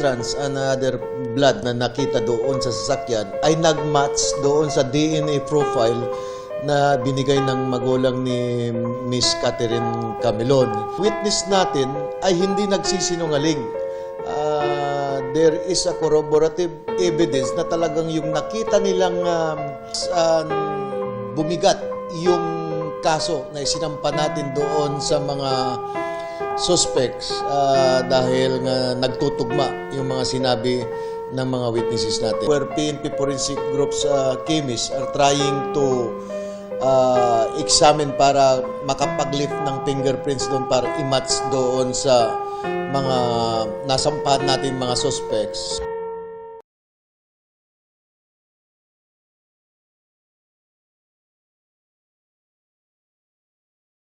strands, another blood na nakita doon sa sasakyan ay nagmatch doon sa DNA profile na binigay ng magulang ni Miss Catherine Camilon. Witness natin ay hindi nagsisinungaling. Ah, there is a corroborative evidence na talagang yung nakita nilang s- um, bumigat yung kaso na isinampa natin doon sa mga suspects ah, dahil nga nagtutugma yung mga sinabi ng mga witnesses natin. Where PNP Forensic Group's uh, chemists are trying to ah, examine para makapag-lift ng fingerprints doon para i-match doon sa mga nasampahan natin mga suspects.